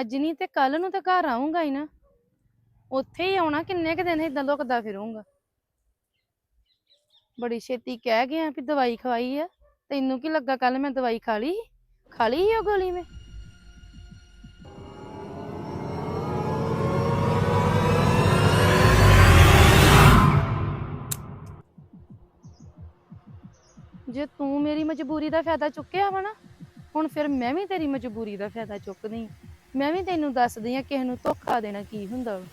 ਅੱਜ ਨਹੀਂ ਤੇ ਕੱਲ ਨੂੰ ਤਾਂ ਘਰ ਆਉਂਗਾ ਹੀ ਨਾ। ਉੱਥੇ ਹੀ ਆਉਣਾ, ਕਿੰਨੇ ਕੁ ਦਿਨ ਇਦਾਂ ਲੁਕਦਾ ਫਿਰੂੰਗਾ ਬੜੀ ਛੇਤੀ ਕਹਿ ਗਿਆ ਵੀ ਦਵਾਈ ਖਵਾਈ ਆ। ਤੈਨੂੰ ਕੀ ਲੱਗਾ ਕੱਲ ਮੈਂ ਦਵਾਈ ਖਾ ਲਈ? ਖਾ ਲਈ ਉਹ ਗੋਲੀ ਮੈਂ? ਜੇ ਤੂੰ ਮੇਰੀ ਮਜਬੂਰੀ ਦਾ ਫਾਇਦਾ ਚੁੱਕਿਆ ਵਾ ਨਾ, ਹੁਣ ਫਿਰ ਮੈਂ ਵੀ ਤੇਰੀ ਮਜਬੂਰੀ ਦਾ ਫਾਇਦਾ ਚੁੱਕਦੀ ਮੈਂ ਵੀ ਤੈਨੂੰ ਦੱਸਦੀ ਆ, ਕਿਸੇ ਨੂੰ ਧੋਖਾ ਦੇਣਾ ਕੀ ਹੁੰਦਾ ਵਾ।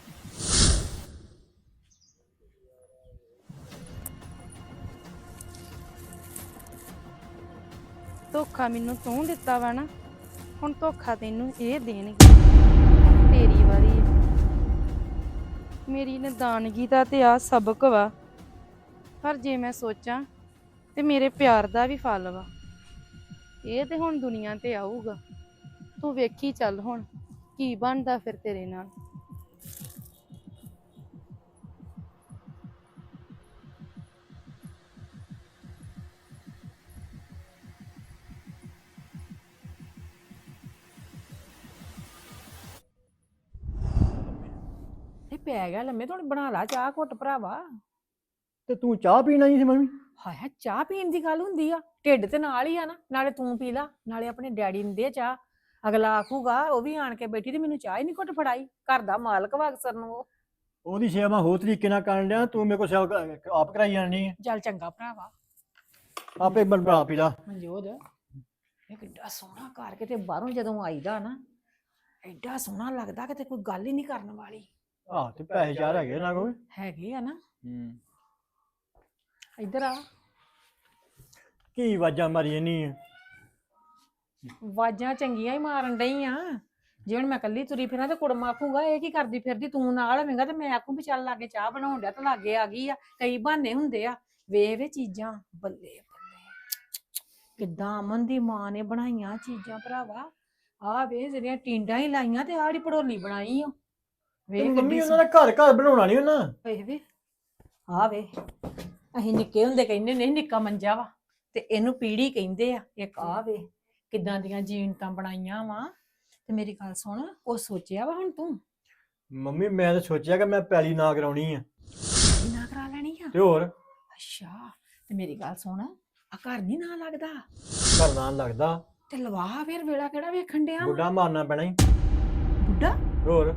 ਧੋਖਾ ਮੈਨੂੰ ਤੂੰ ਦਿੱਤਾ ਵਾ ਨਾ, ਹੁਣ ਧੋਖਾ ਤੈਨੂੰ ਇਹ ਦੇਣਗੇ। ਤੇਰੀ ਵਾਰੀ ਹੈ ਮੇਰੀ ਨਦਾਨਗੀ ਦਾ ਤੇ ਆ ਸਬਕ ਵਾ। ਪਰ ਜੇ ਮੈਂ ਸੋਚਾਂ, ਤੇ ਮੇਰੇ ਪਿਆਰ ਦਾ ਵੀ ਫਲ ਵਾ। ਇਹ ਤੇ ਹੁਣ ਦੁਨੀਆ ਤੇ ਆਊਗਾ। ਤੂੰ ਵੇਖੀ ਚੱਲ ਹੁਣ। ਕੀ ਬਣਦਾ ਫਿਰ ਤੇਰੇ ਨਾਲ? ਇਹ ਪੈ ਗਿਆ ਲੰਮੇ ਥੋੜੀ ਬਣਾ ਲਾ ਚਾਹ ਘੁੱਟ ਭਰਾਵਾ। ਤੇ ਤੂੰ ਚਾਹ ਪੀਣਾ ਹੀ ਸੀ ਮੰਮੀ? ਹਾਏ ਹਾਏ ਚਾਹ ਪੀਣ ਦੀ ਗੱਲ ਹੁੰਦੀ ਆ। ਢਿੱਡ ਤੇ ਨਾਲ ਹੀ ਆ ਨਾ ਨਾਲੇ ਤੂੰ ਪੀ ਲਾ ਨਾਲੇ ਆਪਣੇ ਡੈਡੀ ਨੂੰ ਦੇ ਚਾਹ। ਅਗਲਾ ਆਖੂਗਾ ਉਹ ਵੀ ਆਣ ਕੇ ਬੈਠੀ ਤੇ ਮੈਨੂੰ ਚਾਹ ਹੀ ਨਹੀਂ ਘੁੱਟ ਫੜਾਈ। ਘਰ ਦਾ ਮਾਲਕ ਵਾ ਅਕਸਰ ਨੂੰ ਉਹ। ਉਹਦੀ ਸੇਵਾ ਹੋਰ ਤਰੀਕੇ ਨਾਲ ਕਰਨ ਡਿਆ ਤੂੰ ਮੇਰੇ ਕੋਲ ਸੇਵਾ ਕ- ਆਪ ਕਰਾਈ ਜਾਣੀ ਹੈ ਚੱਲ ਚੰਗਾ ਭਰਾਵਾ ਆਪੇ ਬਣ ਪੀ ਲਾ। ਮਨਜੋਦ ਇਹ ਕਿੱਡਾ ਸੋਹਣਾ ਘਰ ਕਿਤੇ ਬਾਹਰੋਂ ਜਦੋਂ ਆਈਦਾ ਨਾ ਐਡਾ ਸੋਹਣਾ ਲੱਗਦਾ ਕਿਤੇ ਕੋਈ ਗੱਲ ਹੀ ਨਹੀਂ ਕਰਨ ਵਾਲੀ। ਆਹ ਤੇ ਪੈਸੇ ਚਾਰ ਹੈਗੇ ਨਾ ਕੋਈ ਹੈਗੇ ਆ ਨਾ। ਹੂੰ। ਇੱਧਰ ਆ। ਕੀ ਆਵਾਜ਼ਾਂ ਮਾਰੀ ਨਹੀਂ ਹੈ ਵਾਜਾਂ ਚੰਗੀਆਂ ਹੀ ਮਾਰਨ ਡਈ ਆ। ਜੇ ਹੁਣ ਮੈਂ ਕੱਲੀ ਤੁਰੀ ਫਿਰਾਂ ਤੇ ਕੁੜਮਾ ਆਖੂਗਾ ਇਹ ਕੀ ਕਰਦੀ ਫਿਰਦੀ ਤੂੰ ਨਾਲ ਹੋਵੇਂਗਾ ਤੇ ਮੈਂ ਆਖੂ ਵੀ ਚੱਲ ਲਾਗੇ ਚਾਹ ਬਣਾਉਣ ਡਿਆ ਤੇ ਲਾਗੇ ਆ ਗਈ ਆ। ਕਈ ਬਹਾਨੇ ਹੁੰਦੇ ਆ। ਵੇ ਵੇ ਚੀਜ਼ਾਂ ਬੱਲੇ ਬੱਲੇ। ਕਿੱਦਾਂ ਅਮਨ ਦੀ ਮਾਂ ਨੇ ਬਣਾਈਆਂ ਚੀਜ਼ਾਂ ਭਰਾਵਾ। ਆ ਵੇ ਜਿਹੜੀਆਂ ਟਿੰਡਾਂ ਹੀ ਲਾਈਆਂ ਤੇ ਆੜੀ ਪੜੋਲੀ ਬਣਾਈ ਓ ਵੇ ਮੰਮੀ ਉਹਨਾਂ ਦਾ ਘਰ ਘਰ ਬਣਾਉਣਾ ਨਹੀਂ ਉਹਨਾਂ? ਵੇ ਵੇ ਆ ਵੇ ਅਸੀਂ ਨਿੱਕੇ ਹੁੰਦੇ ਕਹਿੰਦੇ ਨਹੀਂ ਨਿੱਕਾ ਮੰਜਾ ਵਾ। ਤੇ ਇਹਨੂੰ ਪੀੜੀ ਕਹਿੰਦੇ ਆ ਇੱਕ ਆ ਵੇ। ਕਿੱਦਾਂ ਦੀਆਂ ਜੀਨਤਾਂ ਬਣਾਈਆਂ ਵਾ। ਤੇ ਮੇਰੀ ਗੱਲ ਸੁਣ ਉਹ ਸੋਚਿਆ ਵਾ ਹੁਣ ਤੂੰ? ਮੰਮੀ ਮੈਂ ਤਾਂ ਸੋਚਿਆ ਕਿ ਮੈਂ ਪੈਲੀ ਨਾ ਕਰਾਉਣੀ ਆ। ਨਾ ਕਰਾ ਲੈਣੀ ਆ? ਤੇ ਹੋਰ? ਅੱਛਾ ਤੇ ਮੇਰੀ ਗੱਲ ਸੁਣ ਆ ਘਰ ਨਹੀਂ ਨਾ ਲੱਗਦਾ? ਘਰ ਨਾਲ ਲੱਗਦਾ। ਤੇ ਲਵਾ ਫੇਰ ਵੇਲਾ ਕਿਹੜਾ ਵੇਖਣ ਡਿਆ ਬੁੱਢਾ ਮਾਰਨਾ ਪੈਣਾ ਹੀ ਬੁੱਢਾ? ਹੋਰ?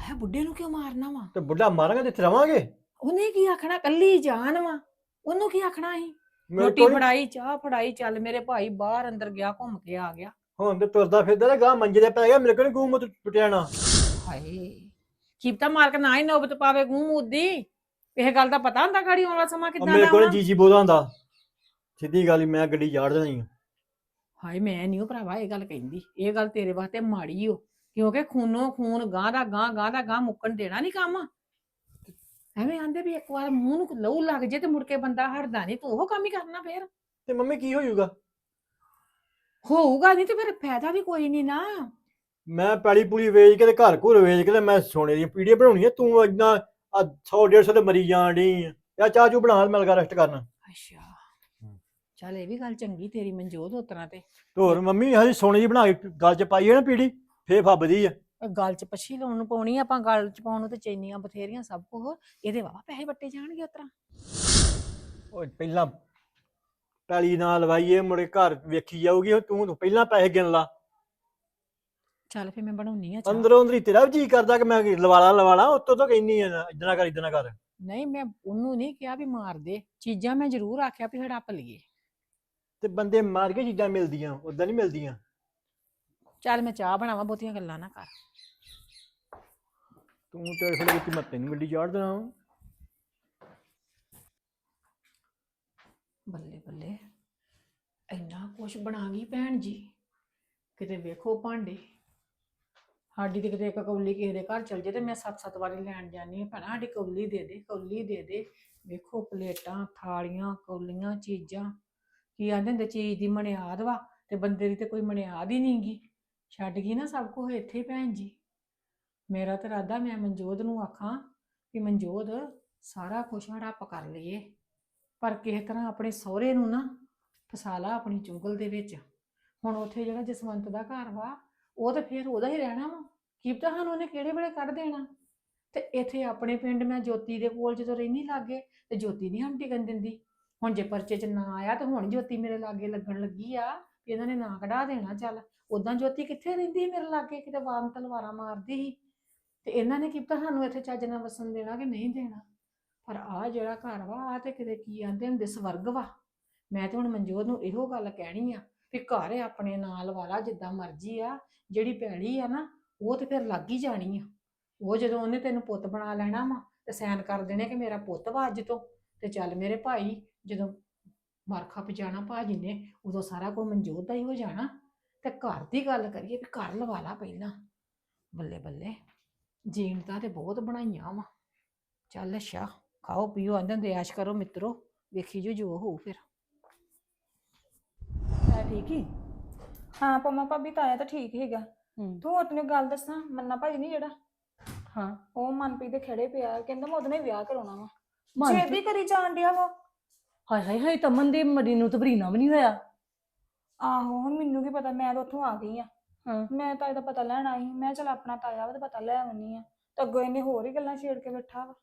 ਹੈ ਬੁੱਢੇ ਨੂੰ ਕਿਉਂ ਮਾਰਨਾ ਵਾ? ਤੇ ਬੁੱਢਾ ਮਾਰਾਂਗੇ ਤੇ ਇੱਥੇ ਰਵਾਂਗੇ? ਉਹਨੇ ਕੀ ਆਖਣਾ ਕੱਲੀ ਜਾਨ ਵਾ। ਉਹਨੂੰ ਕੀ ਆਖਣਾ ਸੀ ਮੇਰੇ ਰੋਟੀ ਕੋਲ ਫੜਾਈ ਚਾਹ ਫੜਾਈ ਚੱਲ ਮੇਰੇ ਭਾਈ ਬਾਹਰ ਅੰਦਰ ਗਿਆ ਘੁੰਮ ਕੇ ਆ ਗਿਆ। ਹੁਣ ਤੇ ਤੁਰਦਾ ਫਿਰਦਾ ਤੇ ਗਾਂ ਮੰਜੇ ਤੇ ਪੈ ਗਿਆ ਮੇਰੇ ਕੋਲ ਗੂੰ ਮਤ ਟੁੱਟਿਆ ਨਾ। ਹਾਏ ਕੀਪਤਾ ਮਾਲਕ ਨਾ ਹੀ ਨੋਬਤ ਪਾਵੇ ਗੂੰ ਮੁੱਦੀ ਇਹ ਗੱਲ ਦਾ ਪਤਾ ਹੁੰਦਾ ਗਾੜੀ ਆਉਣ ਵਾਲਾ ਸਮਾਂ ਕਿੱਦਾਂ ਮੇਰੇ ਦਾ ਕੋਲ ਆਉਣਾ? ਜੀ ਜੀ ਬੋਲਦਾ ਹੁੰਦਾ। ਸਿੱਧੀ ਗੱਲ ਈ, ਮੈਂ ਗੱਡੀ ਝਾੜ ਦੇਣੀ ਆ। ਹਾਏ ਮੈਂ ਨਹੀਂ ਉਹ ਭਰਾਵਾ ਇਹ ਗੱਲ ਕਹਿੰਦੀ। ਇਹ ਗੱਲ ਤੇਰੇ ਵਾਸਤੇ ਮਾੜੀ ਓ ਕਿਉਂਕਿ ਖੂਨੋ ਖੂਨ ਗਾਂ ਦਾ ਗਾਂ ਗਾਂ ਦਾ ਗਾਂ ਮੁੱਕਣ ਦੇਣਾ ਨਹੀਂ ਕੰਮ। ਐਵੇਂ ਆਂਦੇ ਵੀ ਇੱਕ ਵਾਰ ਮੂੰਹ ਨੂੰ ਲਹੂ ਲੱਗ ਜੇ ਤੇ ਮੁੜ ਕੇ ਬੰਦਾ ਹਟਦਾ ਨਹੀਂ ਤੂੰ ਉਹ ਕੰਮ ਹੀ ਕਰਨਾ ਫੇਰ। ਤੇ ਮੰਮੀ ਕੀ ਹੋ ਜਾਊਗਾ ਹੋਊਗਾ ਨਹੀਂ ਤੇ ਫਿਰ ਫਾਇਦਾ ਵੀ ਕੋਈ ਨਹੀਂ ਨਾ। ਮੈਂ ਪੈਲੀ ਪੂਲੀ ਵੇਚ ਕੇ ਤੇ ਘਰ ਘੁਰ ਵੇਚ ਕੇ ਤੇ ਮੈਂ ਸੋਨੇ ਦੀਆਂ ਪੀੜੀਆਂ ਬਣਾਉਣੀਆਂ ਤੂੰ ਇਦਾਂ ਆ 100 150 ਤੇ ਮਰੀ ਜਾਣ ਆ। ਯਾ ਚਾਹ ਚੂ ਬਣਾ ਮੈਂ ਲਗਾ ਰੈਸਟ ਕਰਨਾ। ਅੱਛਾ। ਚੱਲ ਇਹ ਵੀ ਗੱਲ ਚੰਗੀ ਤੇਰੀ ਮਨਜੋਤ ਉਤਰਾ ਤੇ। ਹੋਰ ਮੰਮੀ ਹਜੇ ਸੋਨੇ ਦੀ ਬਣਾ ਕੇ ਗਲ ਚ ਪਾਈ ਹੈ ਨਾ ਪੀੜੀ ਫੇਰ ਫੱਬਦੀ ਆ। ਗੱਲ ਚ ਪੱਛੀ ਲਾਉਣ ਨੂੰ ਪਾਉਣੀ ਆ, ਆਪਾਂ ਗੱਲ ਚ ਪਾਉਣ ਨੂੰ ਤੇ ਚੈਨੀਆਂ ਬਥੇਰੀਆਂ ਸਭ ਕੁਝ ਇਹਦੇ ਵਾਵਾ ਪੈਸੇ ਵੱਟੇ ਜਾਣਗੇ ਉਤਰਾ ਉਹ ਪਹਿਲਾਂ ਪੈਲੀ ਨਾਲ ਲਵਾਈਏ ਮੁੜੇ ਘਰ ਵੇਖੀ ਜਾਊਗੀ ਤੂੰ ਤੂੰ ਪਹਿਲਾਂ ਪੈਸੇ ਗਿਣ ਲਾ। ਚੱਲ ਫੇ ਮੈਂ ਬਣਾਉਣੀ ਆ ਚਾਹ। ਅੰਦਰੋਂ ਅੰਦਰੀ ਤੇਰਾ ਵੀ ਜੀ ਕਰਦਾ ਕਿ ਮੈਂ ਲਵਾਲਾ ਲਵਾਲਾ ਉੱਤੋਂ ਤੋਂ ਕਹਿੰਨੀ ਆ ਇਦਾਂ ਕਰ ਇਦਾਂ ਕਰ। ਨਹੀਂ ਮੈਂ ਉਹਨੂੰ ਨਹੀਂ ਕਿਹਾ ਵੀ ਮਾਰ ਦੇ ਚੀਜ਼ਾਂ ਮੈਂ ਜ਼ਰੂਰ ਆਖਿਆ ਵੀ ਹੜੱਪ ਲਈਏ। ਤੇ ਬੰਦੇ ਮਾਰ ਕੇ ਚੀਜ਼ਾਂ ਮਿਲਦੀਆਂ ਉਦਾਂ ਨਹੀਂ ਮਿਲਦੀਆਂ। ਚੱਲ ਮੈਂ ਚਾਹ ਬਣਾਵਾਂ ਬਹੁਤੀਆਂ ਗੱਲਾਂ ਨਾ ਕਰ। ਤੂੰ ਤੇ ਵਿੱਚ ਮੈਂ ਤੈਨੂੰ ਗੱਡੀ ਚਾੜ ਦੇਣਾ ਵਾਂ। ਬੱਲੇ ਬੱਲੇ, ਇੰਨਾ ਕੁਛ ਬਣਾ ਗਈ ਭੈਣ ਜੀ। ਕਿਤੇ ਵੇਖੋ ਭਾਂਡੇ। ਸਾਡੀ ਤੇ ਕਿਤੇ ਇੱਕ ਕੌਲੀ ਕਿਸੇ ਦੇ ਘਰ ਚਲ ਜੇ ਤੇ ਮੈਂ ਸੱਤ ਸੱਤ ਵਾਰੀ ਲੈਣ ਜਾਂਦੀ ਹਾਂ, ਭੈਣਾ, ਸਾਡੀ ਕੌਲੀ ਦੇ ਦੇ, ਕੌਲੀ ਦੇ ਦੇ। ਵੇਖੋ ਪਲੇਟਾਂ, ਥਾਲੀਆਂ, ਕੌਲੀਆਂ, ਚੀਜ਼ਾਂ। ਕੀ ਆਂਦੇ ਹੁੰਦੇ, ਚੀਜ਼ ਦੀ ਮਨਿਆਦ ਵਾ ਤੇ ਬੰਦੇ ਦੀ ਤੇ ਕੋਈ ਮਨਿਆਦ ਹੀ ਨਹੀਂਗੀ ਛੱਡ ਗਈ ਨਾ ਸਭ ਕੁਝ ਇੱਥੇ ਭੈਣ ਜੀ। ਮੇਰਾ ਤਾਂ ਇਰਾਦਾ, ਮੈਂ ਮਨਜੋਤ ਨੂੰ ਆਖਾਂ ਕਿ ਮਨਜੋਤ, ਸਾਰਾ ਕੁਛ ਹੜੱਪ ਕਰ ਲਈਏ। ਪਰ ਕਿਸੇ ਤਰ੍ਹਾਂ ਆਪਣੇ ਸਹੁਰੇ ਨੂੰ ਨਾ ਫਸਾ ਲਾ ਆਪਣੀ ਚੁੰਗਲ ਦੇ ਵਿੱਚ। ਹੁਣ ਉੱਥੇ ਜਿਹੜਾ ਜਸਵੰਤ ਦਾ ਘਰ ਵਾ, ਉਹ ਤਾਂ ਫਿਰ ਉਹਦਾ ਹੀ ਰਹਿਣਾ ਵਾ। ਕੀ ਪਤਾ ਸਾਨੂੰ ਉਹਨੇ ਕਿਹੜੇ ਵੇਲੇ ਕੱਢ ਦੇਣਾ। ਤੇ ਇੱਥੇ ਆਪਣੇ ਪਿੰਡ ਮੈਂ ਜੋਤੀ ਦੇ ਕੋਲ ਜਦੋਂ ਰਹਿਣੀ ਲੱਗੇ, ਤੇ ਜੋਤੀ ਨਹੀਂ ਹੁਣ ਟਿਕਣ ਦਿੰਦੀ। ਹੁਣ ਜੇ ਪਰਚੇ 'ਚ ਨਾ ਆਇਆ ਤੇ ਹੁਣ ਜੋਤੀ ਮੇਰੇ ਲਾਗੇ ਲੱਗਣ ਲੱਗੀ ਆ ਵੀ ਇਹਨਾਂ ਨੇ ਨਾ ਕਢਾ ਦੇਣਾ ਚੱਲ। ਉਦਾਂ ਜੋਤੀ ਕਿੱਥੇ ਰਹਿੰਦੀ ਮੇਰੇ ਲਾਗੇ? ਕਿਤੇ ਵਾਰਨ ਤਲਵਾਰਾਂ ਮਾਰਦੀ ਸੀ। ਤੇ ਇਹਨਾਂ ਨੇ ਕੀਤਾ ਸਾਨੂੰ ਇੱਥੇ ਚੱਜ ਨਾਲ ਵਸਣ ਦੇਣਾ ਕਿ ਨਹੀਂ ਦੇਣਾ। ਪਰ ਆ ਜਿਹੜਾ ਘਰ ਵਾ ਆ ਤੇ ਕਿਤੇ ਕੀ ਆਂਦੇ ਹੁੰਦੇ, ਸਵਰਗ ਵਾ। ਮੈਂ ਤੇ ਹੁਣ ਮਨਜੋਤ ਨੂੰ ਇਹੋ ਗੱਲ ਕਹਿਣੀ ਆ ਵੀ ਘਰ ਹੈ ਆਪਣੇ ਨਾਲ ਵਾਲਾ ਜਿੱਦਾਂ ਮਰਜ਼ੀ ਆ, ਜਿਹੜੀ ਪੈਲੀ ਆ ਨਾ, ਉਹ ਤੇ ਫਿਰ ਲੱਗ ਹੀ ਜਾਣੀ ਆ। ਉਹ ਜਦੋਂ ਉਹਨੇ ਤੈਨੂੰ ਪੁੱਤ ਬਣਾ ਲੈਣਾ ਵਾ, ਤੇ ਸੈਨ ਕਰ ਦੇਣੇ ਕਿ ਮੇਰਾ ਪੁੱਤ ਵਾ ਅੱਜ ਤੋਂ, ਤੇ ਚੱਲ ਮੇਰੇ ਭਾਈ ਜਦੋਂ ਮਰ ਖੱਪ ਜਾਣਾ ਭਾਜੀ ਨੇ, ਉਦੋਂ ਸਾਰਾ ਕੁਝ ਮਨਜੋਤ ਦਾ ਹੀ ਹੋ ਜਾਣਾ। ਤੇ ਘਰ ਦੀ ਗੱਲ ਕਰੀਏ ਵੀ ਘਰ ਲਵਾ ਲਾ ਪਹਿਲਾਂ। ਬੱਲੇ ਬੱਲੇ। ਜੀਣ ਤਾਂ ਤੇ ਬਹੁਤ ਬਣਾਈਆਂ ਵਾ। ਚੱਲ ਅੱਛਾ ਖਾਓ ਪੀਓ ਆਂਦੇ ਹੁੰਦੇ ਐਸ਼ ਕਰੋ ਮਿੱਤਰੋ ਵੇਖੀ ਜੋ ਜੋ ਹੋਊ ਫਿਰ। ਹੈ ਠੀਕ ਹੀ ਹਾਂ ਪੰਮਾ ਭਾਬੀ ਤਾਇਆ ਤਾਂ ਠੀਕ ਹੀਗਾ ਹੂੰ। ਤੂੰ ਉਹ ਤੈਨੂੰ ਗੱਲ ਦੱਸਾਂ ਮੰਨਾ ਭਾਜੀ ਨਹੀਂ ਜਿਹੜਾ? ਹਾਂ। ਉਹ ਮਨਪ੍ਰੀਤ ਦੇ ਖੜੇ ਪਿਆ ਕਹਿੰਦਾ ਮੈਂ ਉਹਦੇ ਨਾਲ ਹੀ ਵਿਆਹ ਕਰਾਉਣਾ ਵਾ। ਮਨਪ੍ਰੀਤ? ਛੇਤੀ ਕਰੀ ਜਾਣ ਡਿਆ ਵਾ। ਹਾਏ ਹਾਏ ਹਾਏ ਤਮਨ ਦੇ ਮਰੀ ਨੂੰ ਤਬਰੀਨਾ ਵੀ ਨਹੀਂ ਹੋਇਆ। ਆਹੋ ਹੁਣ ਮੈਨੂੰ ਕੀ ਪਤਾ ਮੈਂ ਤਾਂ ਉੱਥੋਂ ਆ ਗਈ ਆ। ਹਾਂ। ਮੈਂ ਤਾਏ ਦਾ ਪਤਾ ਲੈਣ ਆਈ ਮੈਂ ਚਲ ਆਪਣਾ ਤਾਇਆ ਵਾ ਤੇ ਪਤਾ ਲੈ ਆਉਣੀ ਆ। ਤਾਂ ਅੱਗੋਂ ਇਹਨੇ ਹੋਰ ਹੀ ਗੱਲਾਂ ਛੇੜ ਕੇ ਬੈਠਾ ਵਾ।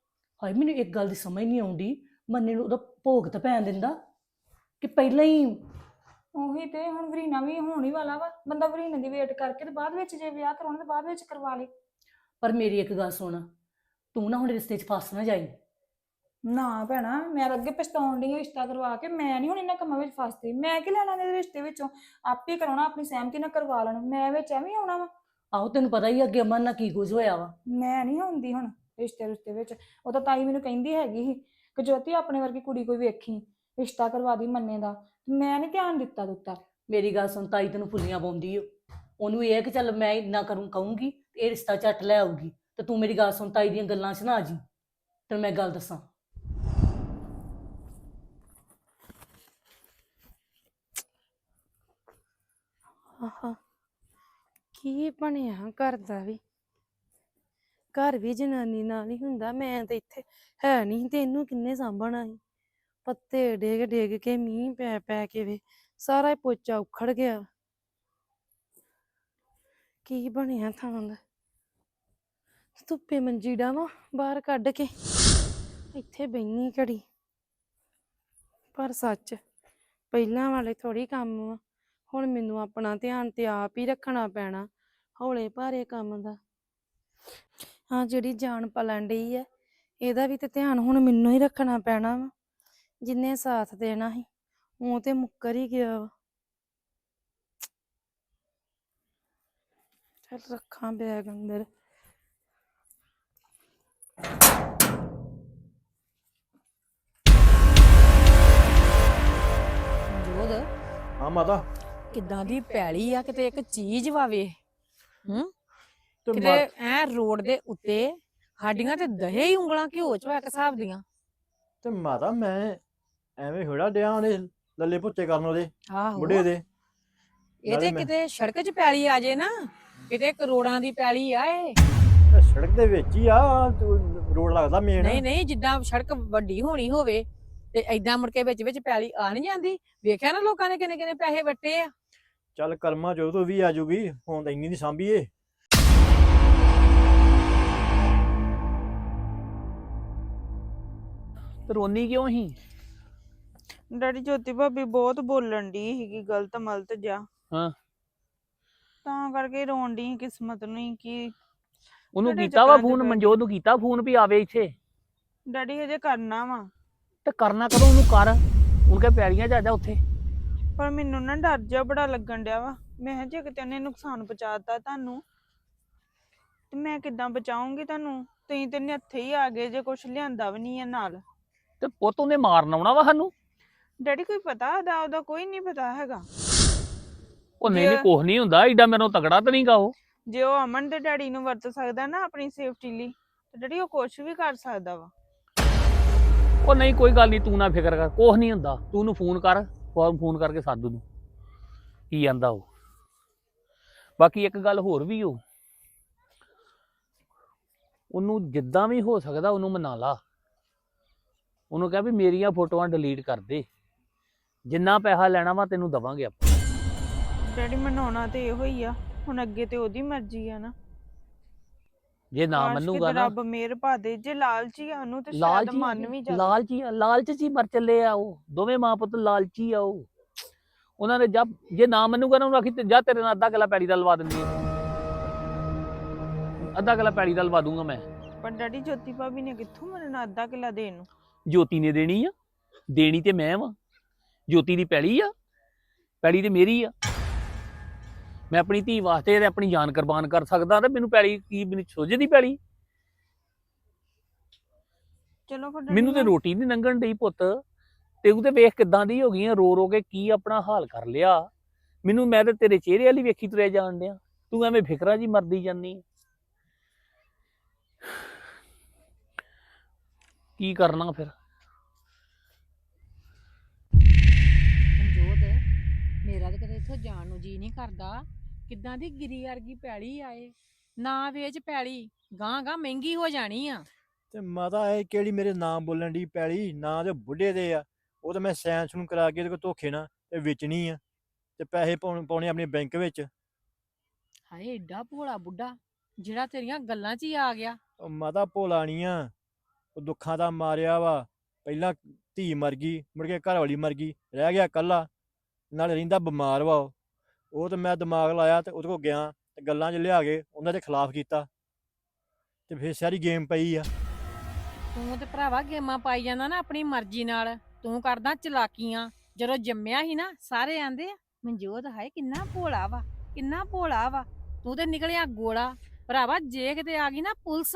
ਹਾਏ ਮੈਨੂੰ ਇੱਕ ਗੱਲ ਦੀ ਸਮਝ ਨਹੀਂ ਆਉਂਦੀ। ਮੰਨੇ ਨੂੰ ਉਹਦਾ ਭੋਗ ਤਾਂ ਪੈਣ ਦਿੰਦਾ ਕਿ ਪਹਿਲਾਂ ਹੀ ਉਹੀ ਤੇ ਹੁਣ ਵਰੀਨਾ ਵੀ ਹੋਣ ਹੀ ਵਾਲਾ ਵਾ। ਬੰਦਾ ਵਰੀਨਾ ਦੀ ਵੇਟ ਕਰਕੇ ਤੇ ਬਾਅਦ ਵਿੱਚ ਜੇ ਵਿਆਹ ਕਰਾਉਣਾ ਤੇ ਬਾਅਦ ਵਿੱਚ ਕਰਵਾ ਲੇ। ਪਰ ਮੇਰੀ ਇੱਕ ਗੱਲ ਸੁਣ। ਤੂੰ ਨਾ ਹੁਣ ਰਿਸ਼ਤੇ 'ਚ ਫਸ ਨਾ ਜਾਈ। ਨਾ ਭੈਣਾ ਮੈਂ ਤਾਂ ਅੱਗੇ ਪਛਤਾਉਣ ਡਈ ਆਂ ਰਿਸ਼ਤਾ ਕਰਵਾ ਕੇ ਮੈਂ ਨਹੀਂ ਹੁਣ ਇਹਨਾਂ ਕੰਮਾਂ ਵਿੱਚ ਫਸਦੀ। ਮੈਂ ਕੀ ਲੈਣਾ ਇਹਦੇ ਰਿਸ਼ਤੇ ਵਿੱਚੋਂ? ਆਪੇ ਕਰਾਉਣਾ ਆਪਣੀ ਸਹਿਮਤੀ ਨਾਲ ਕਰਵਾ ਲੈਣਾ। ਮੈਂ ਵਿੱਚ ਐਵੇਂ ਆਉਣਾ ਵਾ। ਆਹੋ ਤੈਨੂੰ ਪਤਾ ਹੀ ਆ ਅੱਗੇ ਅਮਨ ਨਾਲ ਕੀ ਕੁਝ ਹੋਇਆ ਵਾ। ਮੈਂ ਨਹੀਂ ਹੁੰਦੀ ਹੁਣ ਰਿਸ਼ਤੇ ਰਿਸ਼ਤੇ ਵਿੱਚ। ਉਹ ਤਾਂ ਤਾਈ ਮੈਨੂੰ ਕਹਿੰਦੀ ਹੈਗੀ ਸੀ ਕਿ ਜੋਤੀ ਆਪਣੇ ਵਰਗੀ ਕੁੜੀ ਕੋਈ ਵੇਖੀ ਰਿਸ਼ਤਾ ਕਰਵਾ ਦੀ ਮੰਨੇ ਦਾ। ਮੈਂ ਨਹੀਂ ਧਿਆਨ ਦਿੱਤਾ ਦਿੱਤਾ ਮੇਰੀ ਗੱਲ ਸੁਣ ਤਾਈ ਤੈਨੂੰ ਫੁੱਲੀਆਂ ਪਾਉਂਦੀ ਓ। ਉਹਨੂੰ ਇਹ ਹੈ ਕਿ ਚੱਲ ਮੈਂ ਇੰਨਾ ਕਰੂੰ ਕਹੂੰਗੀ ਤੇ ਇਹ ਰਿਸ਼ਤਾ ਝੱਟ ਲੈ ਆਊਗੀ। ਤੇ ਤੂੰ ਮੇਰੀ ਗੱਲ ਸੁਣ ਤਾਈ ਦੀਆਂ ਗੱਲਾਂ 'ਚ ਨਾ ਆ ਜੀ। ਤੈਨੂੰ ਮੈਂ ਗੱਲ ਦੱਸਾਂ। ਆਹਾ, ਕੀ ਬਣਿਆ ਘਰ ਦਾ ਵੀ? ਘਰ ਵੀ ਜਨਾਨੀ ਨਾਲ ਹੀ ਹੁੰਦਾ, ਮੈਂ ਤੇ ਇੱਥੇ ਹੈ ਨਹੀਂ ਤੇ ਇਹਨੂੰ ਕਿੰਨੇ ਸਾਂਭਣਾ ਸੀ? ਪੱਤੇ ਡੇਗ ਡੇਗ ਕੇ ਮੀਂਹ ਪੈ ਪੈ ਕੇ ਵੇ, ਸਾਰਾ ਹੀ ਪੋਚਾ ਉਖੜ ਗਿਆ। ਕੀ ਬਣਿਆ ਥਾਂ ਦਾ? ਧੁੱਪੇ ਮੰਜੀ ਡਾਵਾਂ ਬਾਹਰ ਕੱਢ ਕੇ। ਇੱਥੇ ਬੈਣੀ ਘੜੀ। ਪਰ ਸੱਚ, ਪਹਿਲਾਂ ਵਾਲੇ ਥੋੜੀ ਕੰਮ ਵਾ। ਹੁਣ ਮੈਨੂੰ ਆਪਣਾ ਧਿਆਨ ਤੇ ਆਪ ਹੀ ਰੱਖਣਾ ਪੈਣਾ ਹੌਲੇ ਭਾਰੇ ਕੰਮ ਦਾ। ਹਾਂ ਜਿਹੜੀ ਜਾਨ ਪਲਣ ਡਈ ਹੈ ਇਹਦਾ ਵੀ ਤੇ ਧਿਆਨ ਹੁਣ ਮੈਨੂੰ ਹੀ ਰੱਖਣਾ ਪੈਣਾ ਵਾ। ਜਿੰਨੇ ਸਾਥ ਦੇਣਾ ਸੀ ਉਹ ਤੇ ਮੁੱਕਰ ਹੀ ਗਿਆ ਵਾ। ਚੱਲ ਰੱਖਾਂ ਬੈਗ ਅੰਦਰ। ਜੋਦ ਹਾਂ ਮਾਤਾ। ਕਿੱਦਾਂ ਦੀ ਪੈਲੀ ਆ ਕਿਤੇ ਇੱਕ ਚੀਜ਼ ਵਾਵੇ ਹੂੰ? ਤੇ ਕਿਤੇ ਐ ਰੋਡ ਦੇ ਉੱਤੇ ਸਾਡੀਆਂ ਤੇ ਦਹੇ ਹੀ ਉਂਗਲਾਂ ਘਿਓ ਚ ਇੱਕ ਹਿਸਾਬ ਦੀਆਂ। ਤੇ ਮਾਤਾ ਮੈਂ ਐਵੇਂ ਹੋੜਾ ਡਿਆ ਉਹਨੇ ਲੱਲੇ ਪੁੱਤੇ ਕਰਨ ਉਹਦੇ ਆਹੋ। ਬੁੱਢੇ ਦੇ। ਇਹ ਨਾਲੇ ਤੇ ਮੈਂ- ਕਿਤੇ ਸੜਕ 'ਚ ਪੈਲੀ ਆ ਜੇ ਨਾ ਕਿਤੇ ਕਰੋੜਾਂ ਦੀ ਪੈਲੀ ਆ ਇਹ। ਸੜਕ ਦੇ ਵਿੱਚ ਹੀ ਆ ਤੂੰ ਰੋਡ ਲੱਗਦਾ ਮੇਨ। ਨਹੀਂ ਨਹੀਂ ਜਿੱਦਾਂ ਸੜਕ ਵੱਡੀ ਹੋਣੀ ਹੋਵੇ ਤੇ ਐਦਾਂ ਮੁੜ ਕੇ ਵਿੱਚ ਵਿੱਚ ਪੈਲੀ ਆ ਨਹੀਂ ਜਾਂਦੀ। ਵੇਖਿਆ ਨਾ ਲੋਕਾਂ ਨੇ ਕਿੰਨੇ ਕਿੰਨੇ ਪੈਸੇ ਵੱਟੇ ਆ। ਚੱਲ ਕਰਮਾ ਜੋ ਤੋਂ ਵੀ ਆ ਜੂਗੀ ਹੁਣ ਤਾਂ ਇੰਨੀ ਦੀ ਸਾਂਭੀਏ। ਤੇ ਰੋਨੀ ਕਿਉਂ ਹੀ ਡੈਡੀ ਜੋਤੀ ਭਾਬੀ ਬਹੁਤ ਬੋਲਣ ਦੀ ਸੀਗੀ ਗਲਤ ਮਲਤ ਜਾ ਹਾਂ। ਤਾਂ ਕਰਕੇ ਰੋਣ ਦੀ ਕਿਸਮਤ ਨੂੰ ਹੀ ਕਿ ਉਹਨੂੰ ਕਿਹੜੇ ਕੀਤਾ ਵਾ ਚੱਕਰਾਂ 'ਚ ਫੋਨ ਪੈ ਮਨਜੋਤ ਨੂੰ ਕੀਤਾ ਫੋਨ ਵੀ ਆਵੇ ਇੱਥੇ। ਡੈਡੀ ਹਜੇ ਕਰਨਾ ਵਾ। ਤੇ ਕਰਨਾ ਕਦੋਂ ਉਹਨੂੰ ਕਰ? ਉਹਨੂੰ ਕਹੇ ਪੈੜੀਆਂ ਜਾ ਜਾ ਉੱਥੇ। ਪਰ ਮੈਨੂੰ ਨਾ ਡਰ ਜਿਹਾ ਬੜਾ ਲੱਗਣ ਡਿਆ ਵਾ। ਮੈਂ ਕਿਹਾ ਜੇ ਕਿਤੇ ਉਹਨੇ ਨੁਕਸਾਨ ਪਹੁੰਚਾਤਾ ਤੁਹਾਨੂੰ ਤੇ ਮੈਂ ਕਿੱਦਾਂ ਬਚਾਉਂਗੀ ਤੁਹਾਨੂੰ? ਤੁਸੀਂ ਤੇ ਹੱਥੇ ਹੀ ਆ ਗਏ ਜੇ ਕੁਝ ਲਿਆਂਦਾ ਵੀ ਨਹੀਂ ਹੈ ਨਾਲ। ਤੇ ਪੁੱਤ ਉਹਨੇ ਮਾਰਨ ਆਉਣਾ ਵਾ ਸਾਨੂੰ? ਡੈਡੀ ਕੋਈ ਪਤਾ ਉਹਦਾ? ਉਹਦਾ ਕੋਈ ਨਹੀਂ ਪਤਾ ਹੈਗਾ। ਉਹ ਨਹੀਂ ਨਹੀਂ ਜੇ- ਕੁਛ ਨਹੀਂ ਹੁੰਦਾ। ਏਡਾ ਮੈਨੂੰ ਤਗੜਾ ਤਾਂ ਨਹੀਂਗਾ ਉਹ। ਜੇ ਉਹ ਅਮਨ ਦੇ ਡੈਡੀ ਨੂੰ ਵਰਤ ਸਕਦਾ ਨਾ ਆਪਣੀ ਸੇਫਟੀ ਲਈ ਤੇ ਡੈਡੀ ਉਹ ਕੁਝ ਵੀ ਕਰ ਸਕਦਾ ਵਾ। ਉਹ ਨਹੀਂ, ਕੋਈ ਗੱਲ ਨਹੀਂ, ਤੂੰ ਨਾ ਫਿਕਰ ਕਰ, ਕੁਛ ਨਹੀਂ ਹੁੰਦਾ। ਤੂੰ ਉਹਨੂੰ ਫੋਨ ਕਰ, ਫੋਨ ਫੋਨ ਕਰਕੇ ਸਾਧੂ ਨੂੰ ਕੀ ਆਂਦਾ ਉਹ? ਬਾਕੀ ਇੱਕ ਗੱਲ ਹੋਰ ਵੀ ਉਹ। ਉਹਨੂੰ ਜਿੱਦਾਂ ਵੀ ਹੋ ਸਕਦਾ, ਉਹਨੂੰ ਮਨਾ ਲਾ। ਉਹਨੂੰ ਕਹਿ ਵੀ ਮੇਰੀਆਂ ਫੋਟੋਆਂ ਡਿਲੀਟ ਕਰ ਦੇ। ਜਿੰਨਾ ਪੈਸਾ ਲੈਣਾ ਵਾ, ਤੈਨੂੰ ਦਵਾਂਗੇ ਆਪਾਂ। ਡੈਡੀ, ਮਨਾਉਣਾ ਤੇ ਇਹੋ ਹੀ ਆ। ਹੁਣ ਅੱਗੇ ਤੇ ਉਹਦੀ ਮਰਜ਼ੀ ਆ ਨਾ। ਜੇ ਨਾ ਕਾਸ਼ ਮੰਨੂਗਾ ਕਿਤੇ ਨਾ ਰੱਬ ਮਿਹਰ ਪਾ ਦੇ ਜੇ ਲਾਲਚੀ ਆ ਉਹਨੂੰ ਤੇ ਸ਼ਾਇਦ ਲਾਲਚੀ ਮੰਨ ਵੀ ਜਾਵੇ। ਲਾਲਚੀ ਆ ਲਾਲਚ ਮਰ ਚੱਲੇ ਆ ਉਹ। ਦੋਵੇਂ ਮਾਂ ਪੁੱਤ ਲਾਲਚੀ ਆ ਉਹ। ਉਹਨਾਂ ਨੇ ਜਦ ਜੇ ਨਾ ਮੰਨੂਗਾ ਨਾ ਉਹਨੂੰ ਆਖੀ ਤੇ ਜਾ ਤੇਰੇ ਨਾਲ ਅੱਧਾ ਕਿਲਾ ਪੈੜੀ ਦਾ ਲਵਾ ਦਿੰਦੀ ਆ। ਅੱਧਾ ਕਿਲਾ ਪੈੜੀ ਦਾ ਲਵਾ ਦੂੰਗਾ ਮੈਂ। ਪਰ ਡੈਡੀ ਜੋਤੀ ਭਾਬੀ ਨੇ ਕਿੱਥੋਂ ਮੰਨਣਾ ਅੱਧਾ ਕਿੱਲਾ ਦੇਣ ਨੂੰ? ਜੋਤੀ ਨੇ ਦੇਣੀ ਆ। ਦੇਣੀ ਤੇ ਮੈਂ ਵਾਂ। ਜੋਤੀ ਦੀ ਪੈੜੀ ਆ। ਪੈੜੀ ਤੇ ਮੇਰੀ ਆ। ਮੈਂ ਆਪਣੀ ਧੀ ਵਾਸਤੇ ਤੇ ਆਪਣੀ ਜਾਨ ਕੁਰਬਾਨ ਕਰ ਸਕਦਾ ਤੇ ਮੈਨੂੰ ਪੈੜੀ ਕੀ ਮੈਨੂੰ ਸੋਝਦੀ ਪੈੜੀ ਚਲੋ ਫਿਰ ਡੈਡੀ ਮੈਨੂੰ ਤੇ ਮੈਂ- ਰੋਟੀ ਨਹੀਂ ਲੰਘਣ ਡਈ ਪੁੱਤ। ਤੇ ਉਹ ਤੇ ਵੇਖ ਕਿਦਾਂ ਦੀ ਹੋ ਗਈ ਆ ਰੋ ਰੋ ਕੇ ਕੀ ਆਪਣਾ ਹਾਲ ਕਰ ਲਿਆ। ਮੈਨੂੰ ਮੈਂ ਤੇ ਤੇਰੇ ਚਿਹਰੇ ਵਾਲੀ ਵੇਖੀ ਤੁਰਿਆ ਜਾਣ ਡਿਆ। ਤੂੰ ਐਵੇਂ ਫਿਕਰਾਂ ਜੀ ਮਰਦੀ ਜਾਂਦੀ ਆਂ। ਕੀ ਕਰਨਾ ਫਿਰ? ਮਨਜੋਤ ਮੇਰਾ ਤਾਂ ਕਦੇ ਇੱਥੋਂ ਜਾਣ ਨੂੰ ਜੀ ਨਹੀਂ ਕਰਦਾ। ਕਿੱਦਾਂ ਦੀ ਗਿਰੀ ਵਰਗੀ ਪੈਲੀ ਆਏ ਨਾ ਵੇਚ ਪੈਲੀ ਗਾਂ ਗਾਂ ਮਹਿੰਗੀ ਹੋ ਜਾਣੀ ਆ। ਤੇ ਮਾਤਾ ਇਹ ਕਿਹੜੀ ਮੇਰੇ ਨਾਮ ਬੋਲਣ ਦੀ ਪੈਲੀ? ਨਾਂ ਤੇ ਬੁੱਢੇ ਦੇ ਆ। ਉਹ ਤਾਂ ਮੈਂ ਸਾਇੰਸ ਨੂੰ ਕਰਾ ਕੇ ਇਹਦੇ ਕੋਲ ਧੋਖੇ ਨਾਲ ਤੇ ਵੇਚਣੀ ਆ ਤੇ ਪੈਸੇ ਪਾਉਣ- ਪਾਉਣੇ ਆਪਣੇ ਬੈਂਕ ਵਿੱਚ। ਹਾਏ ਏਡਾ ਭੋਲਾ ਬੁੱਢਾ ਜਿਹੜਾ ਤੇਰੀਆਂ ਗੱਲਾਂ 'ਚ ਹੀ ਆ ਗਿਆ। ਉਹ ਮਾਤਾ ਭੋਲਾ ਨੀ ਆ। ਉਹ ਦੁੱਖਾਂ ਦਾ ਮਾਰਿਆ ਵਾ। ਪਹਿਲਾਂ ਧੀ ਮਰ ਗਈ ਮੁੜ ਕੇ ਘਰ ਵਾਲੀ ਮਰ ਗਈ ਰਹਿ ਗਿਆ ਕੱਲਾ ਨਾਲ ਰਹਿੰਦਾ ਬਿਮਾਰ ਵਾ ਉਹ। ਉਹ ਤੇ ਮੈਂ ਦਿਮਾਗ ਲਾਇਆ ਤੇ ਉਹਦੇ ਕੋਲ ਗਿਆ ਤੇ ਗੱਲਾਂ 'ਚ ਲਿਆ ਕੇ ਉਹਨਾਂ ਦੇ ਖਿਲਾਫ ਕੀਤਾ ਤੇ ਫਿਰ ਸਾਰੀ ਗੇਮ ਪਈ ਆ। ਤੂੰ ਤੇ ਭਰਾਵਾ ਗੇਮਾਂ ਪਾਈ ਜਾਂਦਾ ਨਾ ਆਪਣੀ ਮਰਜ਼ੀ ਨਾਲ। ਤੂੰ ਕਰਦਾ ਚਲਾਕੀਆਂ। ਜਦੋਂ ਜੰਮਿਆ ਸੀ ਨਾ, ਸਾਰੇ ਆਂਦੇ ਆ, ਮਨਜੋਤ ਹਾਏ, ਕਿੰਨਾ ਭੋਲਾ ਵਾ, ਕਿੰਨਾ ਭੋਲਾ ਵਾ। ਤੂੰ ਤੇ ਨਿਕਲਿਆ ਗੋਲਾ। ਭਰਾਵਾ ਜੇ ਕਿਤੇ ਆ ਗਈ ਨਾ ਪੁਲਿਸ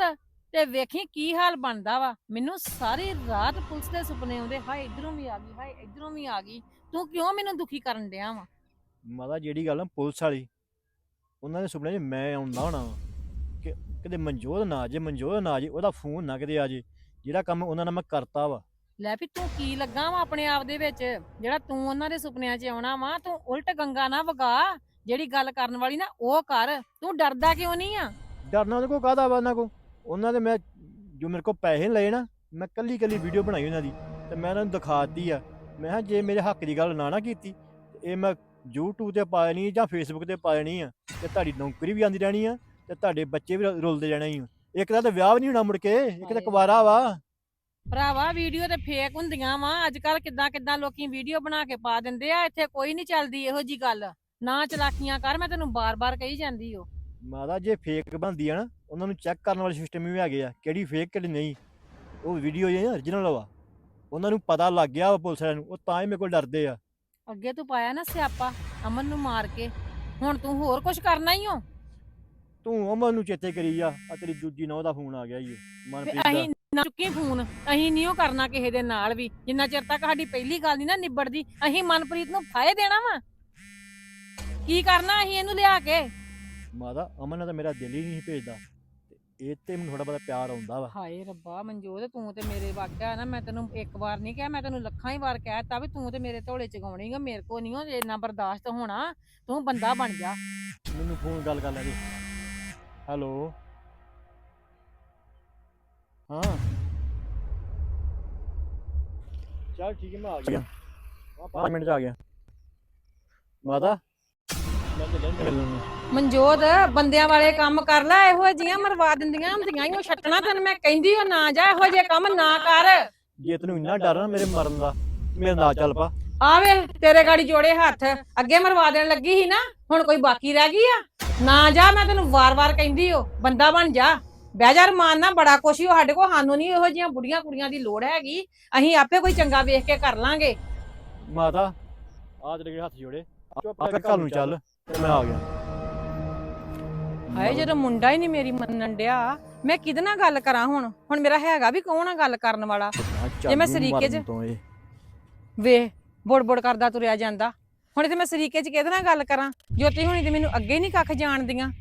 ਤੇ ਵੇਖੀ ਕੀ ਹਾਲ ਬਣਦਾ ਵਾ। ਮੈਨੂੰ ਸਾਰੀ ਰਾਤ ਪੁਲਿਸ ਦੇ ਸੁਪਨੇ ਆਉਂਦੇ, ਹਾਏ, ਇਧਰੋਂ ਵੀ ਆ ਗਈ, ਹਾਏ, ਇਧਰੋਂ ਵੀ ਆ ਗਈ। ਤੂੰ ਕਿਉਂ ਮੈਨੂੰ ਦੁਖੀ ਕਰਨ ਡਿਆ ਵਾ? ਮਾਤਾ ਜਿਹੜੀ ਗੱਲ ਆ ਪੁਲਿਸ ਵਾਲੀ ਉਹਨਾਂ ਦੇ ਸੁਪਨੇ 'ਚ ਮੈਂ ਆਉਂਦਾ ਹੋਣਾ ਵਾ ਕਿ ਕਿਤੇ ਮਨਜੋਤ ਨਾ ਜੇ ਮਨਜੋਤ ਨਾ ਜੇ ਉਹਦਾ ਫੋਨ ਨਾ ਕਿਤੇ ਆ ਜੇ ਜਿਹੜਾ ਕੰਮ ਉਹਨਾਂ ਨਾਲ ਮੈਂ ਕਰਤਾ ਵਾ। ਲੈ ਵੀ ਤੂੰ ਕੀ ਲੱਗਾ ਵਾ ਆਪਣੇ ਆਪ ਦੇ ਵਿੱਚ? ਜਿਹੜਾ ਤੂੰ ਉਹਨਾਂ ਦੇ ਸੁਪਨਿਆਂ 'ਚ ਆਉਣਾ ਵਾ ਤੂੰ ਉਲਟ ਗੰਗਾ ਨਾ ਵਗਾ। ਜਿਹੜੀ ਗੱਲ ਕਰਨ ਵਾਲੀ ਨਾ ਉਹ ਕਰ। ਤੂੰ ਡਰਦਾ ਕਿਉਂ ਨਹੀਂ ਆ? ਡਰਨਾ ਉਹਦੇ ਕੋਲ ਕਾਹਦਾ ਵਾ ਉਹਨਾਂ ਕੋ ਉਹਨਾਂ ਦੇ ਮੈਂ ਜੋ ਮੇਰੇ ਕੋਲ ਪੈਸੇ ਲਏ ਨਾ ਮੈਂ ਕੱਲੀ ਕੱਲੀ ਵੀਡੀਓ ਬਣਾਈ ਉਹਨਾਂ ਦੀ ਤੇ ਮੈਂ ਉਹਨਾਂ ਨੂੰ ਦਿਖਾਤੀ ਆ। ਮੈਂ ਕਿਹਾ ਜੇ ਮੇਰੇ ਹੱਕ ਦੀ ਗੱਲ ਨਾ ਨਾ ਕੀਤੀ ਤੇ ਇਹ ਮੈਂ YouTube ਤੇ ਪਾ ਨਹੀਂ ਜਾਂ Facebook ਤੇ ਪਾ ਨਹੀਂ ਆ ਤੇ ਤੁਹਾਡੀ ਨੌਕਰੀ ਵੀ ਆਂਦੀ ਰਹਿਣੀ ਆ ਤੇ ਤੁਹਾਡੇ ਬੱਚੇ ਵੀ ਰੁਲਦੇ ਜਾਣੇ ਹੀ ਆ। ਇੱਕ ਦਾ ਤਾਂ ਵਿਆਹ ਵੀ ਨਹੀਂ ਹੋਣਾ ਮੁੜ ਕੇ ਇੱਕ ਤਾਂ ਹਾਏ। ਕੁਵਾਰਾ ਵਾ। ਭਰਾਵਾ ਵੀਡੀਓ ਤੇ ਫੇਕ ਹੁੰਦੀਆਂ ਵਾ। ਅੱਜ ਕੱਲ ਕਿੱਦਾਂ ਕਿੱਦਾਂ ਲੋਕੀ ਵੀਡੀਓ ਬਣਾ ਕੇ ਪਾ ਦਿੰਦੇ ਆ ਇੱਥੇ ਕੋਈ ਨਹੀਂ ਚੱਲਦੀ ਇਹੋ ਜੀ ਗੱਲ। ਨਾ ਚਲਾਕੀਆਂ ਕਰ ਮੈਂ ਤੈਨੂੰ ਬਾਰ-ਬਾਰ ਕਹੀ ਜਾਂਦੀ ਓ। ਮਾਦਾ ਜੇ ਫੇਕ ਬਣਦੀ ਆ ਨਾ ਉਹਨਾਂ ਨੂੰ ਚੈੱਕ ਕਰਨ ਵਾਲੇ ਸਿਸਟਮ ਵੀ ਹੈਗੇ ਆ ਕਿਹੜੀ ਫੇਕ ਕਿਹੜੀ ਨਹੀਂ। ਉਹ ਵੀਡੀਓ ਜਿਹੜੀ origignal ਵਾ। ਉਹਨਾਂ ਨੂੰ ਪਤਾ ਲੱਗ ਗਿਆ ਵਾ ਪੁਲਿਸ ਵਾਲਿਆਂ ਨੂੰ ਉਹ ਤਾਂ ਹੀ ਮੇਰੇ ਕੋਲ ਡਰਦੇ ਆ। ਅੱਗੇ ਤੂੰ ਪਾਇਆ ਨਾ ਸਿਆਪਾ ਅਮਨ ਨੂੰ ਮਾਰ ਕੇ। ਹੁਣ ਤੂੰ ਹੋਰ ਕੁਝ ਕਰਨਾ ਹੀ ਓ? ਤੂੰ ਅਮਨ ਨੂੰ ਚੇਤੇ ਕਰੀ ਜਾ ਆ ਤੇਰੀ ਦੂਜੀ ਨੌ ਦਾ ਫੋਨ ਆ ਗਿਆ ਈ ਓ, ਮਨਪ੍ਰੀਤ ਦਾ। ਅਸੀਂ ਨਾ ਚੁੱਕੀ ਫੋਨ ਅਸੀਂ ਨਹੀਂ ਉਹ ਕਰਨਾ ਕਿਸੇ ਦੇ ਨਾਲ ਵੀ। ਜਿੰਨਾ ਚਿਰ ਤੱਕ ਸਾਡੀ ਪਹਿਲੀ ਗੱਲ ਨਹੀਂ ਨਾ ਨਿਬੜਦੀ ਅਸੀਂ ਮਨਪ੍ਰੀਤ ਨੂੰ ਫਾਇ ਦੇਣਾ ਵਾ। ਕੀ ਕਰਨਾ ਅਸੀਂ ਇਹਨੂੰ ਲਿਆ ਕੇ? ਮਾਦਾ ਅਮਨ ਨਾਲ ਤਾਂ ਮੇਰਾ ਦਿਲ ਹੀ ਨਹੀਂ ਭੇਜਦਾ। ਤੇ ਇਹ ਤੇ ਮੈਨੂੰ ਥੋੜਾ ਬਹੁਤਾ ਪਿਆਰ ਆਉਂਦਾ ਵਾ। ਹਾਏ ਰੱਬਾ ਮਨਜੋਤ ਤੂੰ ਤੇ ਮੇਰੇ ਵਾਕਿਆ ਨਾ ਮੈਂ ਤੈਨੂੰ ਇੱਕ ਵਾਰ ਨਹੀਂ ਕਿਹਾ ਮੈਂ ਤੈਨੂੰ ਲੱਖਾਂ ਹੀ ਵਾਰ ਕਹਿਤਾ ਵੀ ਤੂੰ ਤੇ ਮੇਰੇ ਢੋਲੇ ਚਗਾਉਣੀ ਗਾ ਮੇਰੇ ਕੋ ਨਹੀਂ ਉਹ ਇੰਨਾ ਬਰਦਾਸ਼ਤ ਹੋਣਾ ਤੂੰ ਬੰਦਾ ਬਣ ਜਾ। ਮੈਨੂੰ ਫੋਨ ਗੱਲ ਕਰ ਲੈ ਦੇ ਹੈਲੋ। ਹਾਂ। ਚਲ ਠੀਕ ਹੈ ਮੈਂ ਆ ਗਿਆ। ਆ 5 ਮਿੰਟ ਚ ਆ ਗਿਆ। ਮਾਤਾ। ਮੈਂ ਤੇ ਲੈਣ ਚੱਲਣਾ ਮਨਜੋਤ ਬੰਦਿਆਂ ਵਾਲੇ ਕੰਮ ਕਰ ਲੈ ਇਹੋ ਜੀਆਂ ਮਰਵਾ ਦਿੰਦੀਆਂ ਹੁੰਦੀਆਂ ਹੀ ਉਹ ਛੱਟਣਾ ਤੈਨੂੰ ਮੈਂ ਕਹਿੰਦੀ ਉਹ ਨਾ ਜਾ ਇਹੋ ਜਿਹੇ ਕੰਮ ਨਾ ਕਰ। ਜੇ ਤੈਨੂੰ ਇੰਨਾ ਡਰ ਨਾ ਮੇਰੇ ਮਰਨ ਦਾ ਮੇਰੇ ਨਾਲ ਚੱਲ ਪਾ। ਆਵੇ ਤੇਰੇ ਗਾੜੀ ਜੋੜੇ ਹੱਥ ਅੱਗੇ ਮਰਵਾ ਦੇਣ ਲੱਗੀ ਸੀ ਨਾ ਹੁਣ ਕੋਈ ਬਾਕੀ ਰਹਿ ਗਈ ਆ। ਨਾ ਜਾ ਮੈਂ ਤੈਨੂੰ ਵਾਰ-ਵਾਰ ਕਹਿੰਦੀ ਓ ਬੰਦਾ ਬਣ ਜਾ। ਬਹਿ ਜਾ ਰਮਾਨ ਨਾ ਬੜਾ ਕੁਛ ਹੀ ਉਹ ਸਾਡੇ ਕੋਲ ਸਾਨੂੰ ਨਹੀਂ ਇਹੋ ਜਿਹੀਆਂ ਬੁੜੀਆਂ ਕੁੜੀਆਂ ਦੀ ਲੋੜ ਹੈਗੀ। ਅਸੀਂ ਆਪੇ ਕੋਈ ਚੰਗਾ ਵੇਖ ਕੇ ਕਰ ਲਾਂਗੇ। ਮਾਤਾ ਆ ਤੇਰੇ ਹੱਥ ਜੋੜੇ। ਆਪੇ ਘਰ ਨੂੰ ਚੱਲ ਤੇ ਮੈਂ ਆ ਗਿਆ। ਹਾਏ ਜਦੋਂ ਮੁੰਡਾ ਹੀ ਨਹੀਂ ਮੇਰੀ ਮੰਨਣ ਡਿਆ ਮੈਂ ਕਿਹਦੇ ਨਾਲ ਗੱਲ ਕਰਾਂ ਹੁਣ? ਹੁਣ ਮੇਰਾ ਹੈਗਾ ਵੀ ਕੌਣ ਆ ਗੱਲ ਕਰਨ ਵਾਲਾ? ਜੇ ਮੈਂ ਸਰੀਕੇ 'ਚ- ਵੇ ਬੁੜ ਬੁੜ ਕਰਦਾ ਤੁਰਿਆ ਜਾਂਦਾ। ਹੁਣ ਤੇ ਮੈਂ ਸਰੀਕੇ 'ਚ ਕਿਹਦੇ ਨਾਲ ਗੱਲ ਕਰਾਂ? ਜੋਤੀ ਹੁਣੀ ਤੇ ਮੈਨੂੰ ਅੱਗੇ ਨਹੀਂ ਕੱਖ ਜਾਣਦੀਆਂ।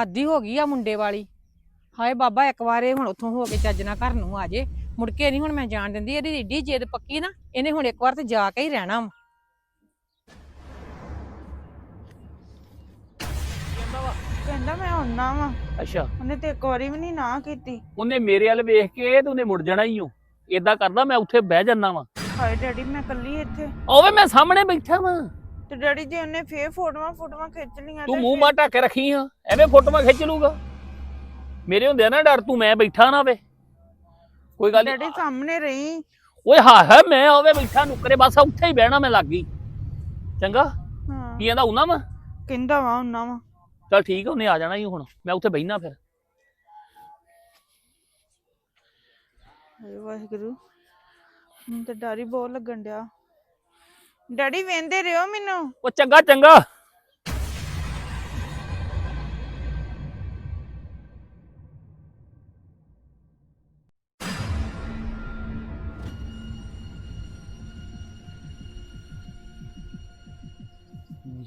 ਹੱਦ ਹੀ ਗਈ ਆ ਮੁੰਡੇ ਵਾਲੀ। ਹਾਏ ਬਾਬਾ ਇੱਕ ਵਾਰ ਹੁਣ ਉੱਥੋਂ ਹੋ ਕੇ ਚੱਜ ਨਾਲ ਘਰ ਨੂੰ ਆ ਜੇ। ਮੁੜ ਕੇ ਨਹੀਂ ਹੁਣ ਮੈਂ ਜਾਣ ਦਿੰਦੀ ਇਹਦੀ ਏਡੀ ਜਿੱਦ ਪੱਕੀ ਨਾ ਇਹਨੇ ਹੁਣ ਇੱਕ ਵਾਰ ਤੇ ਜਾ ਕੇ ਹੀ ਰਹਿਣਾ ਵਾ। ਕਹਿੰਦਾ ਮੈਂ ਆਉਣਾ ਵਾ। ਅੱਛਾ। ਉਹਨੇ ਤੇ ਇੱਕ ਵਾਰੀ ਵੀ ਨਹੀਂ ਨਾ ਕੀਤੀ। ਉਹਨੇ ਮੇਰੇ ਵੱਲ ਵੇਖ ਕੇ ਤੇ ਉਹਨੇ ਮੁੜ ਜਾਣਾ ਹੀ ਓ। ਏਦਾਂ ਕਰਦਾ ਮੈਂ ਉੱਥੇ ਬਹਿ ਜਾਨਾ ਵਾਂ। ਹਾਏ ਡੈਡੀ ਮੈਂ ਇਕੱਲੀ ਇੱਥੇ। ਓਵੇ ਮੈਂ ਸਾਹਮਣੇ ਬੈਠਾ ਵਾਂ। ਤੇ ਡੈਡੀ ਜੀ ਉਹਨੇ ਫੇਰ ਫੋਟੋਆਂ ਫੋਟੋਆਂ ਖਿੱਚ ਲੀਆਂ ਤੂੰ ਤੇ ਮੂੰਹ ਮਾ ਢੱਕ ਕੇ ਰੱਖੀ ਆ। ਐਵੇਂ ਫੋਟੋਆਂ ਖਿੱਚ ਲੂਗਾ ਮੇਰੇ ਹੁੰਦੇ ਨਾ ਡਰ ਤੂੰ ਮੈਂ ਬੈਠਾ ਨਾ ਵੇ। ਕੋਈ ਗੱਲ ਡੈਡੀ ਨਹੀਂ ਸਾਹਮਣੇ ਰਹੀ। ਓਏ ਹਾਂ ਹੈ ਮੈਂ ਹੋਵੇ ਬੈਠਾ ਨੁਕਰੇ ਬਸ ਉੱਥੇ ਹੀ ਬਹਿਣਾ ਮੈਂ ਲੱਗ। ਗਈ ਚੰਗਾ? ਹਾਂ। ਕੀ ਕਹਿੰਦਾ ਉਹਨਾਂ ਵਾ? ਕਹਿੰਦਾ ਵਾ ਉਹਨਾਂ ਵਾ। ਚਲ ਠੀਕ ਆ ਉਹਨੇ ਆ ਜਾਣਾ ਹੀ ਹੁਣ ਮੈਂ ਉੱਥੇ ਬਹਿਣਾ ਫਿਰ। ਹਾਏ ਵਾਹਿਗੁਰੂ ਮੈਨੂੰ ਤਾਂ ਡਰ ਹੀ ਬਹੁਤ ਲੱਗਣ ਡਿਆ। ਡੈਡੀ ਵੇਂਦੇ ਰਿਓ ਮੈਨੂੰ। ਉਹ ਚੰਗਾ ਚੰਗਾ।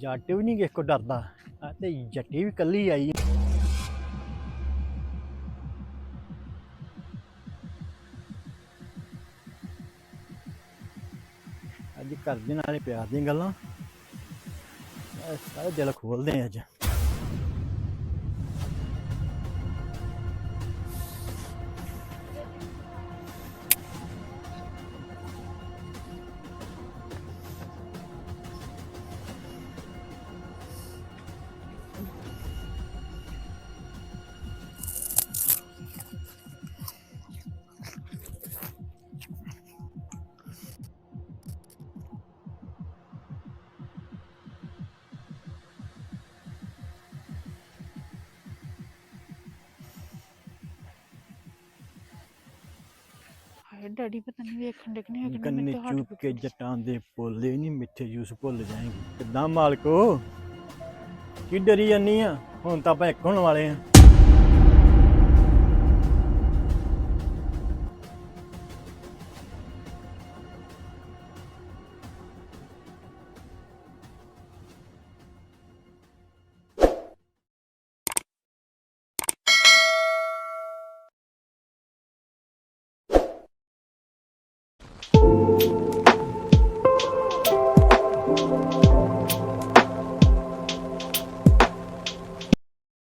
ਜੱਟ ਵੀ ਨਹੀਂ ਕਿਸ ਕੋ ਡਰਦਾ। ਆ ਤੇ ਜੱਟੀ ਵੀ ਕੱਲੀ ਆਈ ਅੱਜ ਕਰਦੇ ਨਾਲੇ ਪਿਆਰ ਦੀਆਂ ਗੱਲਾਂ। ਸਾਰੇ ਦਿਲ ਖੋਲਦੇ ਆ ਅੱਜ। ਹਾਏ ਡੈਡੀ ਪਤਾ ਨਹੀਂ ਵੇਖਣ ਦੇ ਕਿ ਨਹੀਂ ਹੈਗੇ ਕੰਨੇ ਚੁੱਪ ਕੇ ਜਟਾਂ ਦੇ ਪੋਲੇ ਨਹੀਂ ਮਿੱਠੇ ਜੂਸ ਭੁੱਲ ਜਾਏਂਗੇ। ਕਿੱਦਾਂ ਮਾਲਕੋ? ਕੀ ਡਰੀ ਜਾਨੀ ਆ? ਹੁਣ ਤਾਂ ਆਪਾਂ ਇੱਕ ਹੋਣ ਵਾਲੇ ਆ।